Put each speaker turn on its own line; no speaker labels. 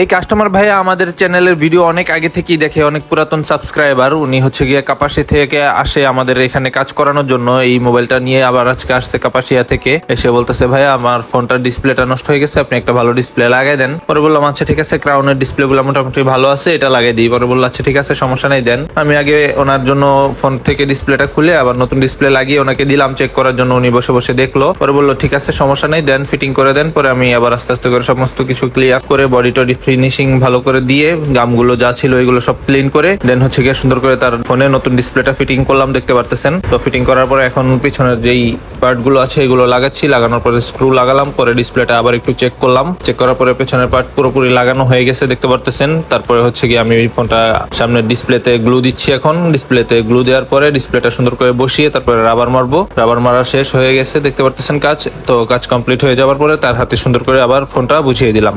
এই কাস্টমার ভাইয়া আমাদের চ্যানেলের ভিডিও অনেক আগে থেকেই দেখে, অনেক পুরাতন সাবস্ক্রাইবার উনি হচ্ছে গিয়ে কাপাসি থেকে আসে আমাদের এখানে কাজ করানোর জন্য। এই মোবাইলটা নিয়ে আবার আজকে আসছে কাপাসিয়া থেকে। এসে বলতেছে, ভাইয়া, আমার ফোনটার ডিসপ্লেটা নষ্ট হয়ে গেছে, আপনি একটা ভালো ডিসপ্লে লাগাই দেন। পরে বললাম আচ্ছা ঠিক আছে ক্রাউনের ডিসপ্লে গুলো মোটামুটি ভালো আছে, এটা লাগাই দিই। পরে বলল আচ্ছা ঠিক আছে, সমস্যা নেই, দেন। আমি আগে ওনার জন্য ফোন থেকে ডিসপ্লেটা খুলে আবার নতুন ডিসপ্লে লাগিয়ে ওনাকে দিলাম চেক করার জন্য উনি বসে বসে দেখল। পরে বলল, ঠিক আছে, সমস্যা নেই, দেন ফিটিং করে দেন। পরে আমি আবার আস্তে আস্তে করে সমস্ত কিছু ক্লিয়ার করে বডি টডি ফিনিশিং ভালো করে দিয়ে গামগুলো যা ছিল এগুলো সব ক্লিন করে দেন হচ্ছে গিয়ে সুন্দর করে তার ফোনে নতুন ডিসপ্লেটা ফিটিং করলাম, দেখতে পারতেছেন। তো ফিটিং করার পরে এখন পিছনের যেই পার্টগুলো আছে এগুলো লাগাচ্ছি, লাগানোর পরে স্ক্রু লাগালাম, পরে ডিসপ্লেটা আবার একটু চেক করলাম। চেক করার পরে পেছনের পার্ট পুরোপুরি লাগানো হয়ে গেছে, দেখতে পারতেছেন। তারপরে হচ্ছে গিয়ে আমি ফোনটা সামনে ডিসপ্লেতে গ্লু দিচ্ছি এখন। ডিসপ্লেতে গ্লু দেওয়ার পরে ডিসপ্লেটা সুন্দর করে বসিয়ে তারপরে রাবার মারবো। রাবার মারা শেষ হয়ে গেছে, দেখতে পারতেছেন কাজ। তো কাজ কমপ্লিট হয়ে যাওয়ার পরে তার হাতে সুন্দর করে আবার ফোনটা বুঝিয়ে দিলাম।